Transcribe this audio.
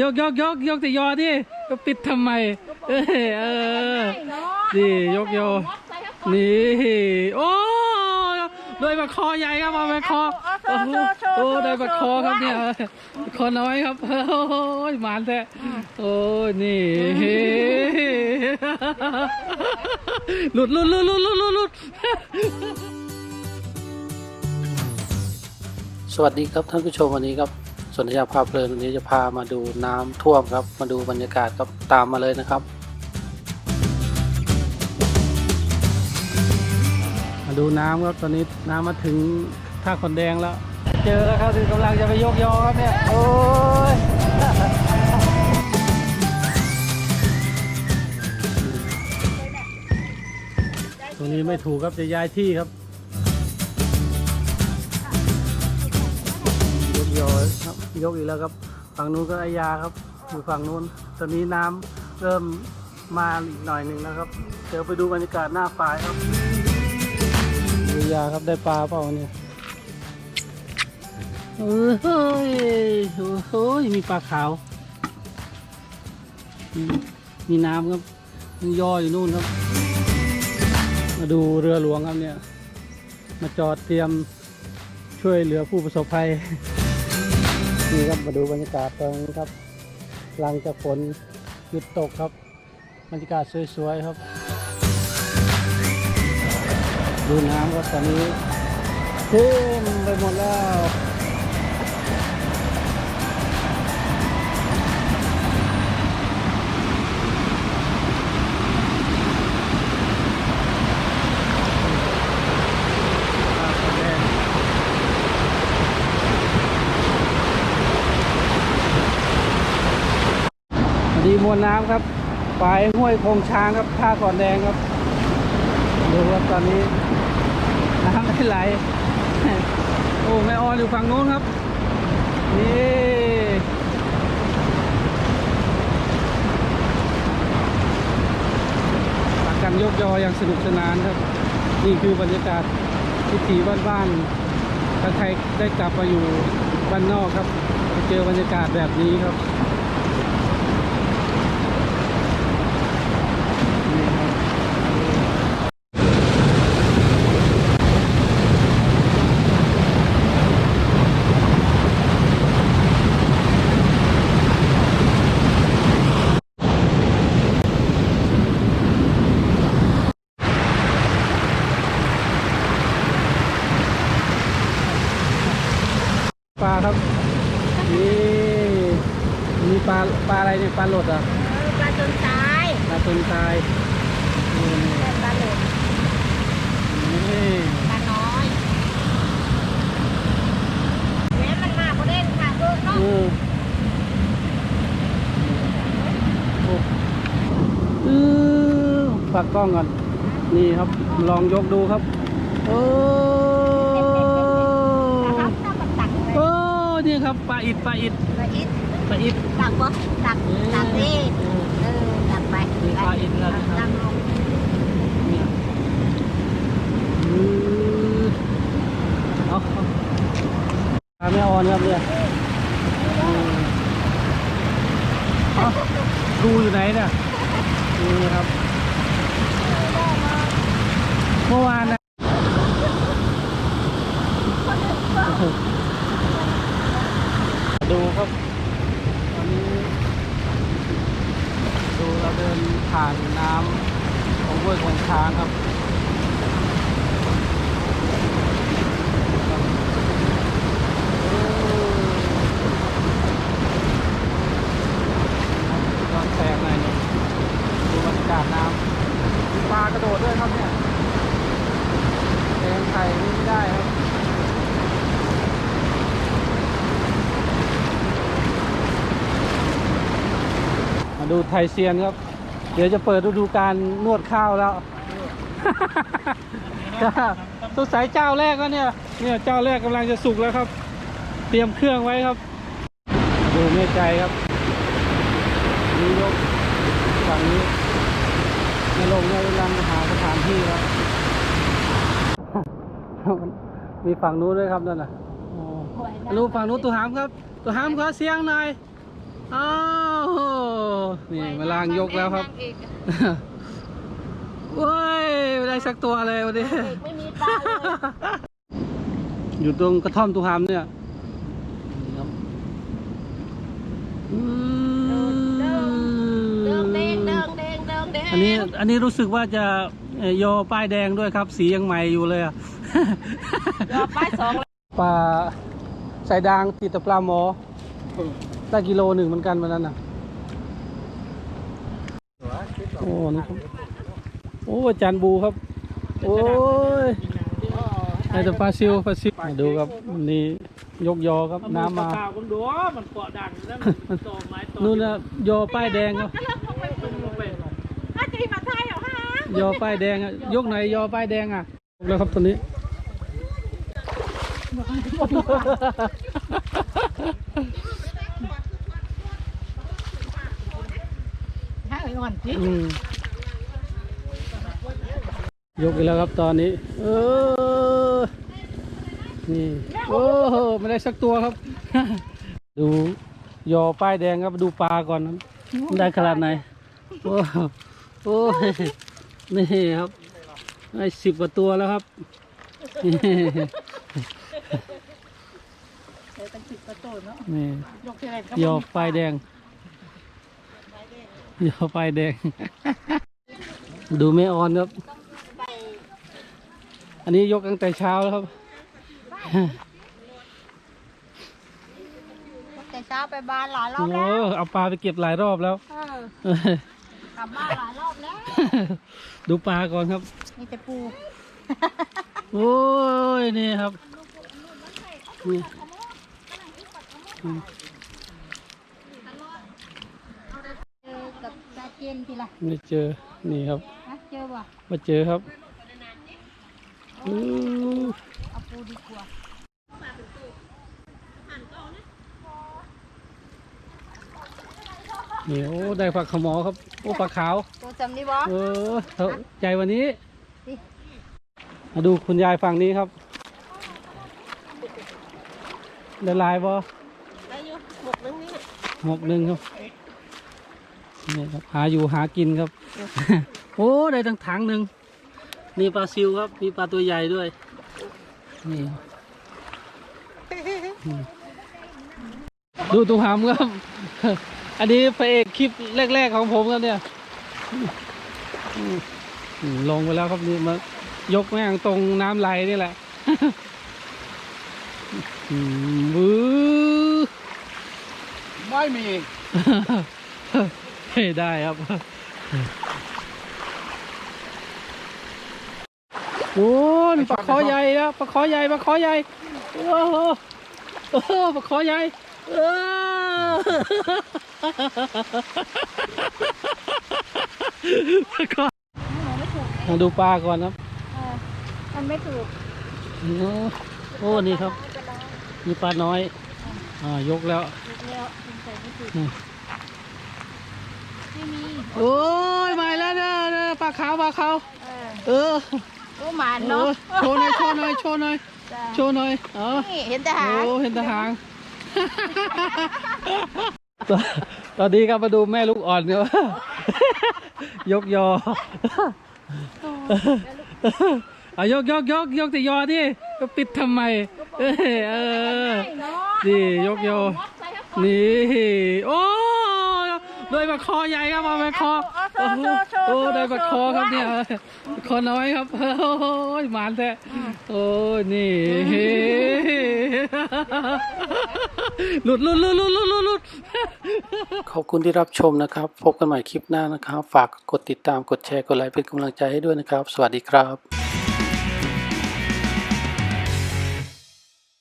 ยกยกยกยกแต่ยอดิก็ปิดทำไม เออเออนี่ยกยอนี่โอ้โดยบักคอใหญ่ครับเอาบักคอโอ้โหโอ้ได้บักคอครับเนี่ยคอน้อยครับโอ้ยหมานแท้โอ้ยนี่หลุดหลุดหลุดหลุดหลุดหลุดหลุดสวัสดีครับท่านผู้ชมวันนี้ครับ ส่วนธยาภาพาเพลินวันนี้จะพามาดูน้ำท่วมครับ มาดูบรรยากาศครับตามมาเลยนะครับ มาดูน้ำครับตอนนี้น้ำมาถึงท่าคนแดงแล้ว เจอแล้วครับถึงกำลังจะไปยกยอครับเนี่ยโอ้ยตรงนี้ไม่ถูกครับจะย้ายที่ครับ ยกยอครับยกอีกแล้วครับฝั่งนู้นก็อายาครับอยู่ฝั่งนู้นตอนนี้น้ำเริ่มมาอีกหน่อยหนึ่งนะครับ เดี๋ยวไปดูบรรยากาศหน้าฝายครับอายาครับได้ปลาเปล่าเนี่ยเฮ้ยโอ้โหมีปลาขาว มีน้ำครับมียออยู่นู่นครับ มาดูเรือหลวงครับเนี่ย มาจอดเตรียมช่วยเหลือผู้ประสบภัย นี่ครับมาดูบรรยากาศตรงนี้ครับหลังจากฝนหยุดตกครับ บรรยากาศสวยๆครับ ดูน้ำครับตอนนี้เต็มไปหมดแล้ว วัสดีมวลน้ำครับปลายห้วยโพงช้างครับท่าก่อนแดงครับดูครับตอนนี้น้ำไม่ไหลโอ้แม่ออนอยู่ฝั่งนู้นครับนี่ปักกันยกยออย่างสนุกสนานครับ นี่คือบรรยากาศวิถีบ้านๆถ้าใครได้กลับมาอยู่บ้านนอกครับเจอบรรยากาศแบบนี้ครับ นี่ครับปลาครับนี่มีปลาปลาอะไรเนี่ยปลาหลดเหรอะปลาจนตายปลาตุนทรายนี่ปลาหลุดนี่ปลาน้อยแม้มันมาก็เล่นค่ะลูกเนาะอืมโอ้อื้อฝากกล้องก่อน นี่ครับ ลองยกดูครับโอ้นะครับถ้ามันตักเลย โอ้นี่ ครับปลาอิดปลาอิดปลาอิดปลาอิดตักบ่ตักตักดิเออเออตักไปมีปลาอินแล้วนะครับตักลงเนี่ยอือเอาเอาปลาไม่ออนครับเนี่ยอืมเอาดูอยู่ไหนเนี่ยนี่ครับ เมื่อวานนะดูครับตอนนี้ ดูเราเดินผ่านน้ำของห้วยของช้างครับ ก็แตกหน่อยหนึงดูบรรยากาศน้ำมีปลากระโดดด้วยครับเนี่ยแทงไข่นี่ไม่ได้ครับ มา ดูไทยเซียนครับ เดี๋ยวจะเปิดฤดูการนวดข้าวแล้วจ้าสงสัยเจ้าแรกก็เนี่ย เนี่ยเจ้าแรกกำลังจะสุกแล้วครับ เตรียมเครื่องไว้ครับ ดูแม่ใจครับนี่ยกฝั่งนี้ในลงเนี่ยกำลังหาสถานที่แล้วมีฝั่งนู้นด้วยครับนั่นน่ะอ๋ออันนู้นฝั่งนู้นตัวหามครับ ตัวหามขอเสียงหน่อยอ้าว นี่มาลางยกแล้วครับนั่งอีกเว้ยไม่ได้สักตัวเลยวันนี้ไม่มีปลาเลย อยู่ตรงกระท่อมตุหามเนี่ยนี่ครับอืมเดิงเดิงเด้งเดิงเด้งเดิงเด้งอันนี้อันนี้รู้สึกว่าจะเอ่อยอป้ายแดงด้วยครับ สียังใหม่อยู่เลยอะ รอบป้ายสองเลยปลาใส่ดางติดแตะปลาหมอได้กิโลหนึ่งเหมือนกันวันนั้นน่ะ โอ้นี่ครับโอ้อาจารย์บูครับ โอ้ยไอแต่ปลาซิวปลาซิวมาดูครับนี่ยกยอครับน้ำมาข่าวคนดูมันเกาะดังแล้วมันโตไม้โตนู่นนะยอป้ายแดงครับลงไปอาจารย์มาไทยเหรอฮะยอป้ายแดงอะยกไหนยอป้ายแดงอะยกแล้วครับตอนนี้ ให้ อ่อนจิอืมยกอีกแล้วครับตอนนี้ เออ นี่ โอ้โหไม่ได้สักตัวครับ ดูยอป้ายแดงครับดูปลาก่อนนะมันได้ขนาดไหน โอ้โหโอ้ยนี่ครับได้สิบกว่าตัวแล้วครับนี่เป็นสิบกระโตนเนาะนี่ยกเท่าไหร่ก็ยอป้ายแดง ยอป้ายแดง ดูไม่ออนครับ อันนี้ยกตั้งแต่เช้าแล้วครับ แต่เช้าไปบ้านหลายรอโอ้บแล้วเอาปลาไปเก็บหลายรอบแล้ว เออเออกลับบ้านหลายรอบแล้วดูปลาก่อนครับ มีแต่ปูโอ้ยนี่ครับนี่อืม เจอกับตา เจนทีละไม่เจอ นี่ครับนะเจอบ่มาเจอครับอู้เอาปูดีกว่านี่โอ้ได้ปลาขาวหมอครับ โอ้ปลาขาว ตัวจำนี่บ่ เออเถอะใจวันนี้ดิมาดูคุณยายฝั่งนี้ครับได้ลายบ่ได้อยู่หมกนึงนี่หมกหนึ่งครับ นี่ครับหาอยู่หากินครับ โอ้ได้ตั้งถังหนึ่งนี่ปลาซิวครับ มีปลาตัวใหญ่ด้วย นี่ ดูตัวหามครับ อันนี้พระเอกคลิปแรก ๆ ของผมครับเนี่ย ลงไปแล้วครับนี่มายกแม่งตรงน้ำไหลนี่แหละอืมวื้อไม่มี ได้ครับ โอ้ยปลาคอใหญ่นะปลาคอใหญ่ปลาคอใหญ่โอ้โหโอ้โหปลาคอใหญ่เออปลาคอมาดูปลาก่อนครับเออมันไม่ถูกโอ้โอ้ นี่ครับ มีปลาน้อย อ่า ยกแล้วถูกแล้วสงสัยไม่ถูก อืม ไม่มี โอ้ยมาแล้วนะ นะปลาขาวปลาขาวเออเออโอ้หมานโอ้เนาะโชว์หน่อยโชว์หน่อยโชว์หน่อยจ้ะโชว์หน่อยเออนี่เห็นแต่หางโอ้เห็นแตาหางตอนตอนนี้ครับมาดูแม่ลูกอ่อนครับยกยอเอายกยกยกยกแต่ยอดิก็ปิดทำไมเออเออนี่ยกยอนี่โอ้โดยปลาคอใหญ่ครับเอาปลาคอ โอ้โหโอ้ได้ปลาคอครับเนี่ยคอน้อยครับ โอ้ยหมานแท้โอ้ยนี่หลุดหลุดหลุดหลุดหลุดหลุดหลุด ขอบคุณที่รับชมนะครับ พบกันใหม่คลิปหน้านะครับ ฝากกดติดตามกดแชร์กดไลค์เป็นกำลังใจให้ด้วยนะครับ สวัสดีครับ